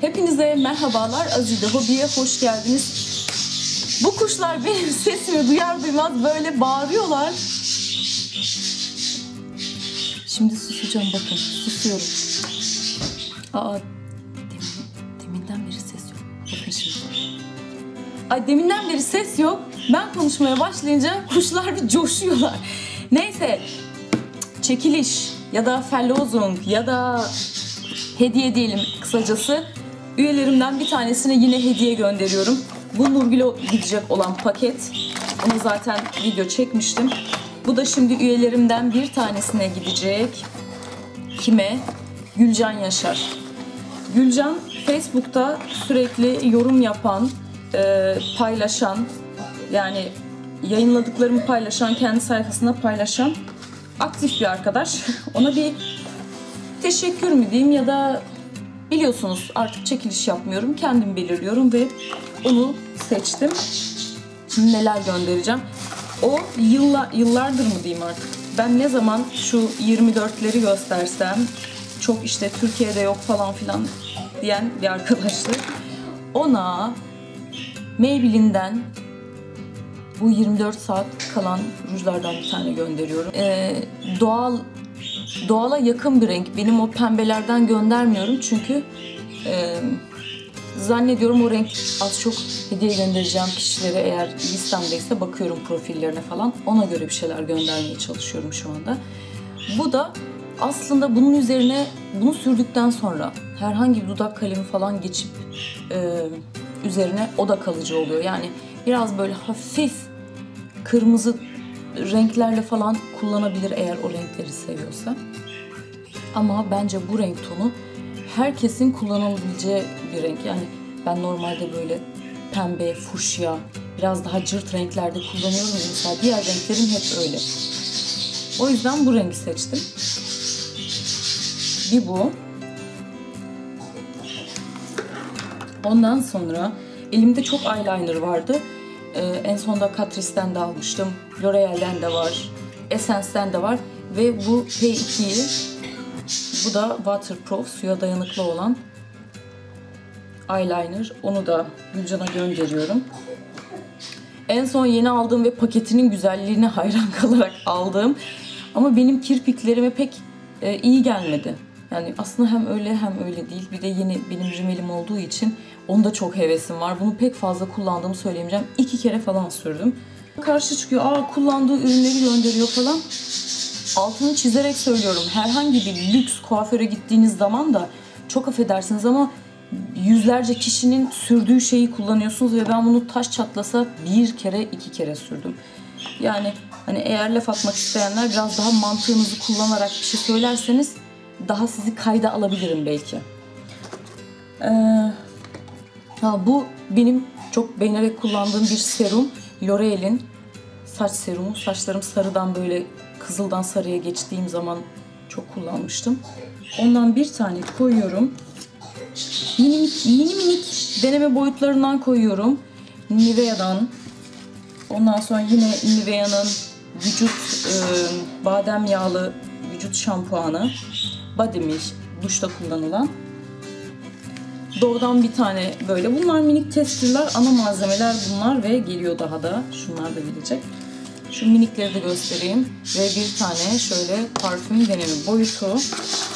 Hepinize merhabalar Azide Hobi'ye hoş geldiniz. Bu kuşlar benim sesimi duyar duymaz böyle bağırıyorlar. Şimdi susacağım bakın susuyorum. Aa demin, deminden beri ses yok. Bakın şimdi. Ay deminden beri ses yok. Ben konuşmaya başlayınca kuşlar bir coşuyorlar. Neyse çekiliş ya da fellozung ya da hediye diyelim kısacası. Üyelerimden bir tanesine yine hediye gönderiyorum. Bu Nurgül'e gidecek olan paket. Onu zaten video çekmiştim. Bu da şimdi üyelerimden bir tanesine gidecek. Kime? Gülcan Yaşar. Gülcan Facebook'ta sürekli yorum yapan, e, paylaşan, yani yayınladıklarımı paylaşan, kendi sayfasında paylaşan aktif bir arkadaş. Ona bir teşekkür mü diyeyim ya da biliyorsunuz artık çekiliş yapmıyorum. Kendim belirliyorum ve onu seçtim. Neler göndereceğim. O yılla, yıllardır mı diyeyim artık. Ben ne zaman şu 24'leri göstersem çok işte Türkiye'de yok falan filan diyen bir arkadaştı. Ona Maybelline'den bu 24 saat kalan rujlardan bir tane gönderiyorum. Ee, doğal doğala yakın bir renk. Benim o pembelerden göndermiyorum çünkü e, zannediyorum o renk az çok hediye göndereceğim kişilere eğer listemdeyse bakıyorum profillerine falan. Ona göre bir şeyler göndermeye çalışıyorum şu anda. Bu da aslında bunun üzerine bunu sürdükten sonra herhangi bir dudak kalemi falan geçip e, üzerine o da kalıcı oluyor. Yani biraz böyle hafif kırmızı renklerle falan kullanabilir eğer o renkleri seviyorsa. Ama bence bu renk tonu herkesin kullanabileceği bir renk. Yani ben normalde böyle pembe, fuşya, biraz daha cırt renklerde kullanıyorum. Mesela diğer renklerim hep öyle. O yüzden bu rengi seçtim. Bir bu. Ondan sonra elimde çok eyeliner vardı. Ee, en sonunda Catrice'den de almıştım. L'Oreal'den de var. Essence'den de var. Ve bu P2'yi bu da waterproof, suya dayanıklı olan eyeliner. Onu da Gülcan'a gönderiyorum. En son yeni aldığım ve paketinin güzelliğine hayran kalarak aldığım ama benim kirpiklerime pek e, iyi gelmedi. Yani aslında hem öyle hem öyle değil. Bir de yeni benim rimelim olduğu için onda çok hevesim var. Bunu pek fazla kullandığımı söyleyemeyeceğim. İki kere falan sürdüm. Karşı çıkıyor. Aa kullandığı ürünleri gönderiyor falan. Altını çizerek söylüyorum. Herhangi bir lüks kuaföre gittiğiniz zaman da çok affedersiniz ama yüzlerce kişinin sürdüğü şeyi kullanıyorsunuz ve ben bunu taş çatlasa bir kere iki kere sürdüm. Yani hani eğer laf atmak isteyenler biraz daha mantığınızı kullanarak bir şey söylerseniz daha sizi kayda alabilirim belki. Ee, ha, bu benim çok beğenerek kullandığım bir serum. L'Oreal'in saç serumu. Saçlarım sarıdan böyle kızıldan sarıya geçtiğim zaman çok kullanmıştım. Ondan bir tane koyuyorum. Mini, mini minik deneme boyutlarından koyuyorum. Nivea'dan. Ondan sonra yine Nivea'nın vücut e, badem yağlı vücut şampuanı. Body Milk duşta kullanılan. Doğudan bir tane böyle. Bunlar minik testerler. Ana malzemeler bunlar ve geliyor daha da. Şunlar da gelecek. Şu minikleri de göstereyim. Ve bir tane şöyle parfüm denemi boyutu.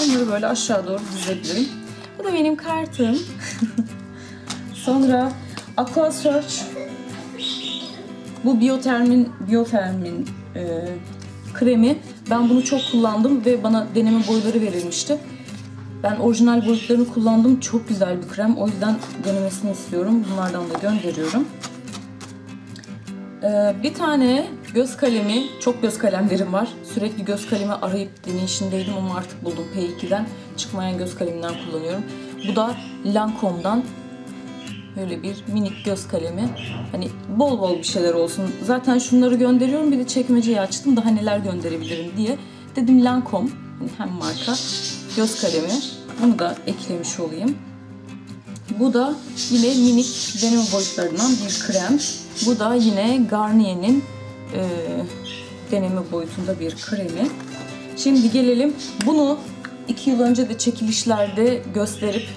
Onları böyle aşağı doğru dizebilirim. Bu da benim kartım. Sonra Aqua Search. Bu Biotermin, Biotermin e, kremi. Ben bunu çok kullandım ve bana deneme boyları verilmişti. Ben orijinal boyutlarını kullandım. Çok güzel bir krem. O yüzden denemesini istiyorum. Bunlardan da gönderiyorum. Ee, bir tane göz kalemi, çok göz kalemlerim var. Sürekli göz kalemi arayıp deneyişindeydim ama artık buldum P2'den. Çıkmayan göz kaleminden kullanıyorum. Bu da Lancome'dan böyle bir minik göz kalemi. Hani bol bol bir şeyler olsun. Zaten şunları gönderiyorum. Bir de çekmeceyi açtım. Daha neler gönderebilirim diye. Dedim Lancome. Hani hem marka göz kalemi. Bunu da eklemiş olayım. Bu da yine minik deneme boyutlarından bir krem. Bu da yine Garnier'in e, deneme boyutunda bir kremi. Şimdi gelelim bunu iki yıl önce de çekilişlerde gösterip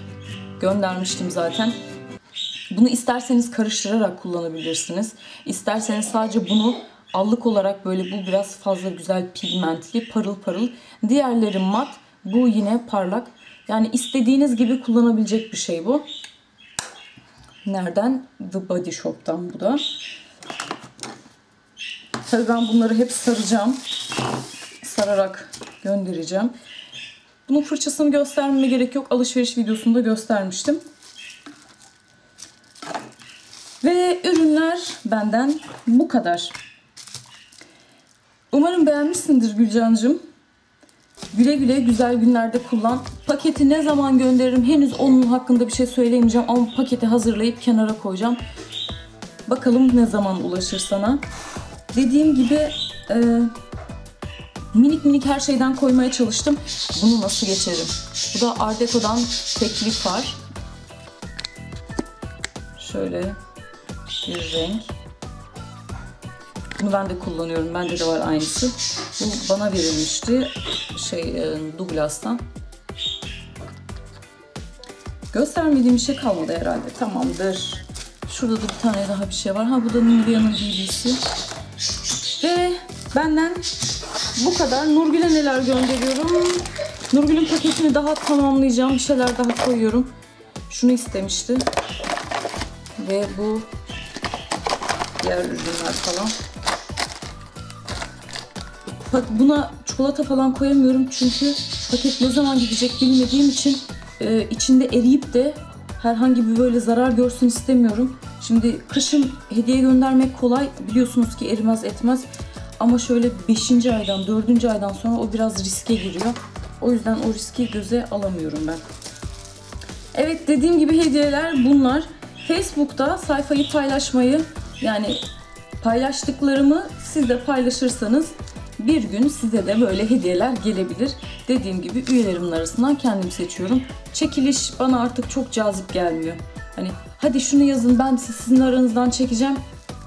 göndermiştim zaten. Bunu isterseniz karıştırarak kullanabilirsiniz. İsterseniz sadece bunu allık olarak böyle bu biraz fazla güzel pigmentli, parıl parıl. Diğerleri mat, bu yine parlak. Yani istediğiniz gibi kullanabilecek bir şey bu. Nereden? The Body Shop'tan bu da. Tabii ben bunları hep saracağım. Sararak göndereceğim. Bunun fırçasını göstermeme gerek yok. Alışveriş videosunda göstermiştim. Ve ürünler benden bu kadar. Umarım beğenmişsindir Gülcan'cığım. Güle güle güzel günlerde kullan. Paketi ne zaman gönderirim henüz onun hakkında bir şey söyleyemeyeceğim ama paketi hazırlayıp kenara koyacağım. Bakalım ne zaman ulaşır sana. Dediğim gibi e, minik minik her şeyden koymaya çalıştım. Bunu nasıl geçerim? Bu da Art Deco'dan teklif var. Şöyle bir renk. Bunu ben de kullanıyorum. Bende de var aynısı. Bu bana verilmişti. Şey e, Douglas'tan. Göstermediğim bir şey kalmadı herhalde. Tamamdır. Şurada da bir tane daha bir şey var. Ha bu da Nivea'nın BB'si. Ve benden bu kadar. Nurgül'e neler gönderiyorum? Nurgül'ün paketini daha tamamlayacağım. Bir şeyler daha koyuyorum. Şunu istemişti. Ve bu diğer ürünler falan. Buna çikolata falan koyamıyorum çünkü paket ne zaman gidecek bilmediğim için e, içinde eriyip de herhangi bir böyle zarar görsün istemiyorum. Şimdi kışın hediye göndermek kolay biliyorsunuz ki erimez etmez ama şöyle 5. aydan 4. aydan sonra o biraz riske giriyor. O yüzden o riski göze alamıyorum ben. Evet dediğim gibi hediyeler bunlar. Facebook'ta sayfayı paylaşmayı yani paylaştıklarımı siz de paylaşırsanız bir gün size de böyle hediyeler gelebilir. Dediğim gibi üyelerimin arasından kendim seçiyorum. Çekiliş bana artık çok cazip gelmiyor. Hani hadi şunu yazın ben sizin aranızdan çekeceğim.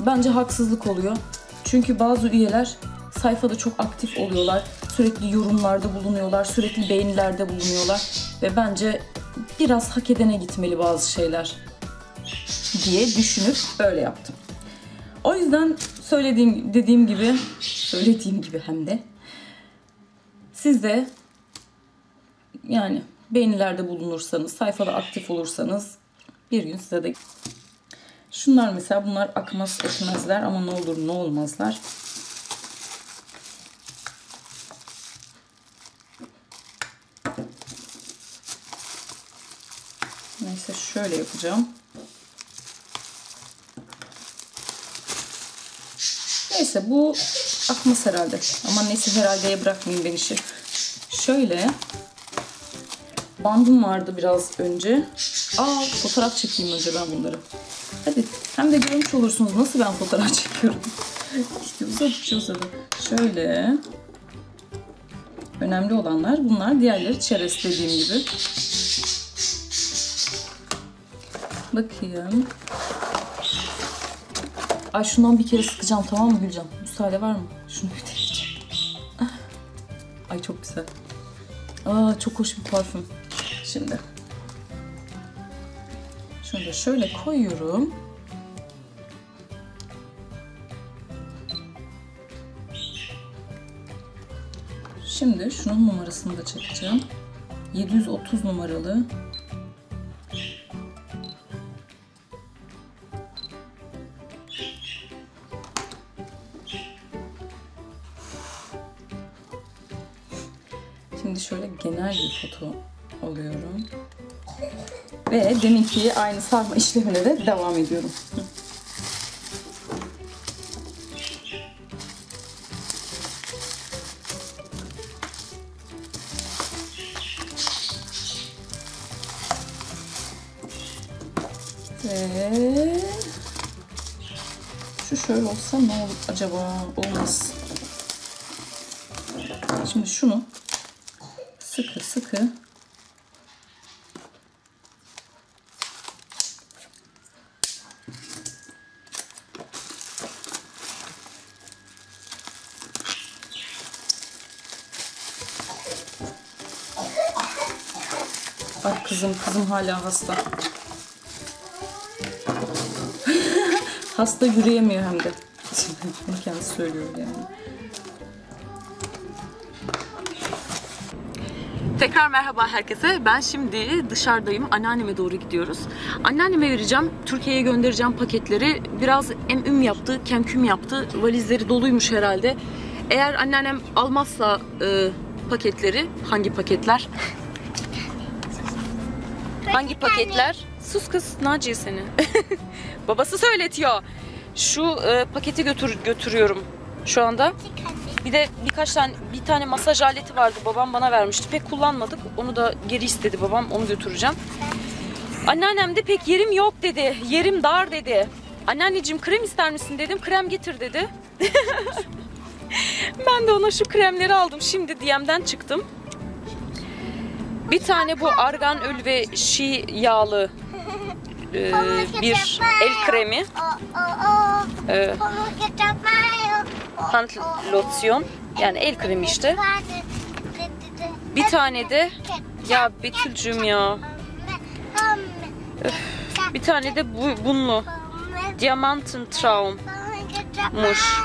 Bence haksızlık oluyor. Çünkü bazı üyeler sayfada çok aktif oluyorlar. Sürekli yorumlarda bulunuyorlar, sürekli beğenilerde bulunuyorlar. Ve bence biraz hak edene gitmeli bazı şeyler diye düşünüp böyle yaptım. O yüzden söylediğim dediğim gibi söylediğim gibi hem de siz de yani beğenilerde bulunursanız, sayfada aktif olursanız bir gün size de Şunlar mesela bunlar akmaz etmezler ama ne olur ne olmazlar. Neyse şöyle yapacağım. Neyse bu akmaz herhalde. Ama neyse herhaldeye bırakmayayım ben işi. Şöyle bandım vardı biraz önce. Aa fotoğraf çekeyim önce ben bunları. Hadi hem de görmüş olursunuz nasıl ben fotoğraf çekiyorum. işte uzadıkça uzadı. Şöyle. Önemli olanlar bunlar. Diğerleri çerez dediğim gibi. Bakayım. Ay şundan bir kere sıkacağım tamam mı Gülcan? Müsaade var mı? Şunu bir deneyeceğim. Ay çok güzel. Aa çok hoş bir parfüm. Şimdi. Şunu da şöyle koyuyorum. Şimdi şunun numarasını da çekeceğim. 730 numaralı genel bir foto alıyorum. Ve deminki aynı sarma işlemine de devam ediyorum. Ve şu şöyle olsa ne olur acaba? Olmaz. Şimdi şunu sıkı sıkı Bak kızım, kızım hala hasta. hasta yürüyemiyor hem de. Bunu kendisi söylüyor yani. Tekrar merhaba herkese. Ben şimdi dışarıdayım. Anneanneme doğru gidiyoruz. Anneanneme vereceğim. Türkiye'ye göndereceğim paketleri. Biraz em üm yaptı, kemküm yaptı. Valizleri doluymuş herhalde. Eğer anneannem almazsa e, paketleri, hangi paketler? hangi paketler? Sus kız, Naciye seni. Babası söyletiyor. Şu e, paketi götür götürüyorum şu anda. Bir de birkaç tane bir tane masaj aleti vardı babam bana vermişti. Pek kullanmadık. Onu da geri istedi babam. Onu götüreceğim. Anneannem de pek yerim yok dedi. Yerim dar dedi. Anneanneciğim krem ister misin dedim. Krem getir dedi. ben de ona şu kremleri aldım. Şimdi DM'den çıktım. Bir tane bu argan öl ve şi yağlı e, bir el kremi. E, hand losyon. Yani el kremi işte. Bir tane de ya Betül'cüm ya. Bir tane de bu, bunlu. Diamanten Traum. Muş.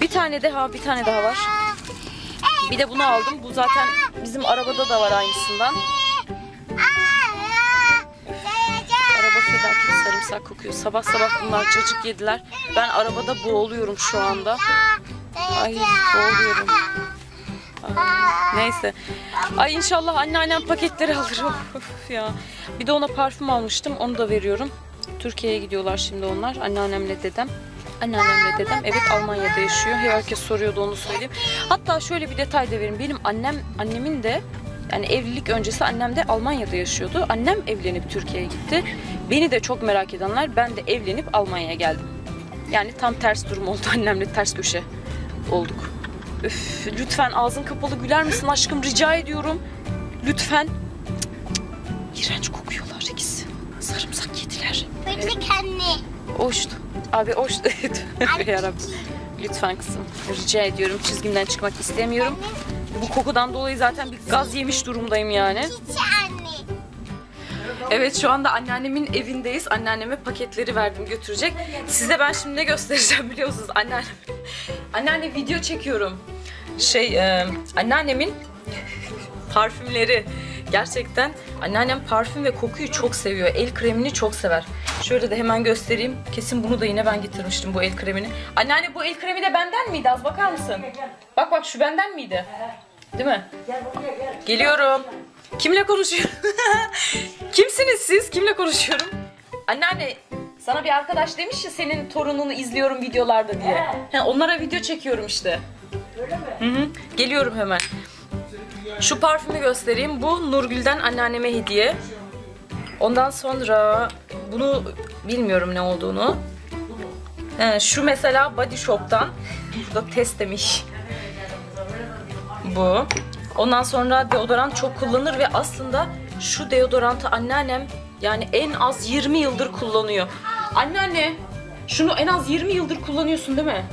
Bir tane daha, bir tane daha var. Bir de bunu aldım. Bu zaten bizim arabada da var aynısından. Sarımsak kokuyor. Sabah sabah bunlar cacık yediler. Ben arabada boğuluyorum şu anda. Ay boğuluyorum. Ay, neyse. Ay inşallah anneannem paketleri alır. Ya. Bir de ona parfüm almıştım. Onu da veriyorum. Türkiye'ye gidiyorlar şimdi onlar. Anneannemle dedem. Anneannemle dedem evet Almanya'da yaşıyor. Herkes soruyordu onu söyleyeyim. Hatta şöyle bir detay da vereyim. Benim annem annemin de yani evlilik öncesi annem de Almanya'da yaşıyordu. Annem evlenip Türkiye'ye gitti. Beni de çok merak edenler ben de evlenip Almanya'ya geldim. Yani tam ters durum oldu annemle ters köşe olduk. Üf, lütfen ağzın kapalı güler misin aşkım rica ediyorum. Lütfen. Cık, cık. İğrenç kokuyorlar ikisi. Sarımsak yediler. Oştu. Abi oştu. Tövbe yarabbim. Lütfen kızım. Rica ediyorum. Çizgimden çıkmak istemiyorum. Bu kokudan dolayı zaten bir gaz yemiş durumdayım yani. Evet şu anda anneannemin evindeyiz. Anneanneme paketleri verdim götürecek. Size ben şimdi ne göstereceğim biliyorsunuz anneannem. Anneanne video çekiyorum. Şey e, anneannemin parfümleri. Gerçekten anneannem parfüm ve kokuyu çok seviyor. El kremini çok sever. Şöyle de hemen göstereyim. Kesin bunu da yine ben getirmiştim bu el kremini. Anneanne bu el kremi de benden miydi? Az bakar mısın? Bak bak şu benden miydi? Değil mi? Geliyorum. Kimle konuşuyorum? Kimsiniz siz? Kimle konuşuyorum? Anneanne sana bir arkadaş demiş ya senin torununu izliyorum videolarda diye. He, onlara video çekiyorum işte. Öyle mi? Hı hı. Geliyorum hemen. Şu parfümü göstereyim. Bu Nurgül'den anneanneme hediye. Ondan sonra bunu bilmiyorum ne olduğunu. He, şu mesela Body Shop'tan. Burada test demiş. Bu. Ondan sonra deodorant çok kullanır ve aslında şu deodorantı anneannem yani en az 20 yıldır kullanıyor. Anneanne şunu en az 20 yıldır kullanıyorsun değil mi?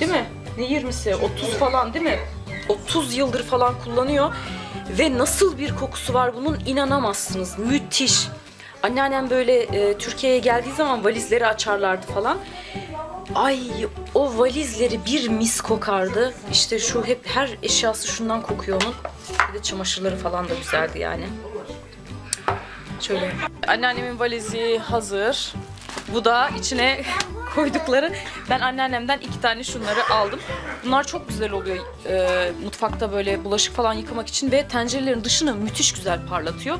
Değil mi? Ne 20'si? 30 falan değil mi? 30 yıldır falan kullanıyor. Ve nasıl bir kokusu var bunun inanamazsınız. Müthiş. Anneannem böyle e, Türkiye'ye geldiği zaman valizleri açarlardı falan. Ay o valizleri bir mis kokardı. İşte şu hep her eşyası şundan kokuyor onun. Bir de çamaşırları falan da güzeldi yani. Şöyle. Anneannemin valizi hazır. Bu da içine koydukları. Ben anneannemden iki tane şunları aldım. Bunlar çok güzel oluyor e, mutfakta böyle bulaşık falan yıkamak için ve tencerelerin dışını müthiş güzel parlatıyor.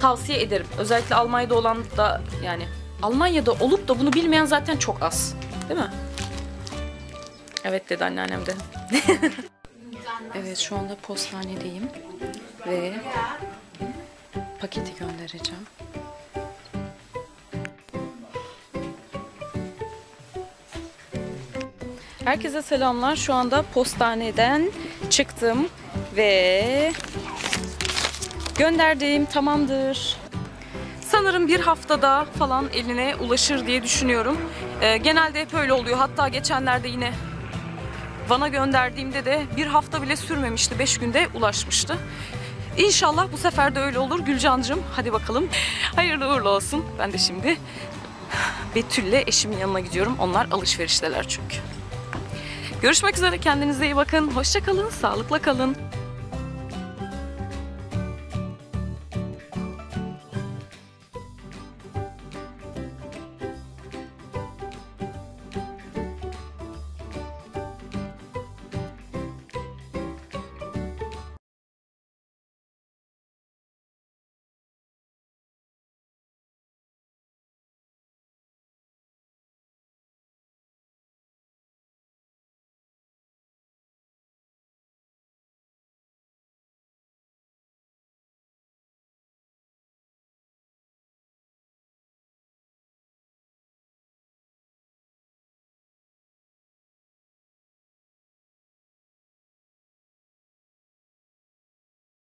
Tavsiye ederim. Özellikle Almanya'da olan da yani Almanya'da olup da bunu bilmeyen zaten çok az. Değil mi? Evet dedi anneannem de. evet şu anda postanedeyim ve paketi göndereceğim. Herkese selamlar. Şu anda postaneden çıktım ve gönderdim. Tamamdır. Sanırım bir haftada falan eline ulaşır diye düşünüyorum. Ee, genelde hep öyle oluyor. Hatta geçenlerde yine Van'a gönderdiğimde de bir hafta bile sürmemişti. Beş günde ulaşmıştı. İnşallah bu sefer de öyle olur Gülcancığım. Hadi bakalım. Hayırlı uğurlu olsun. Ben de şimdi Betül'le eşimin yanına gidiyorum. Onlar alışverişteler çünkü. Görüşmek üzere. Kendinize iyi bakın. Hoşça kalın. Sağlıkla kalın.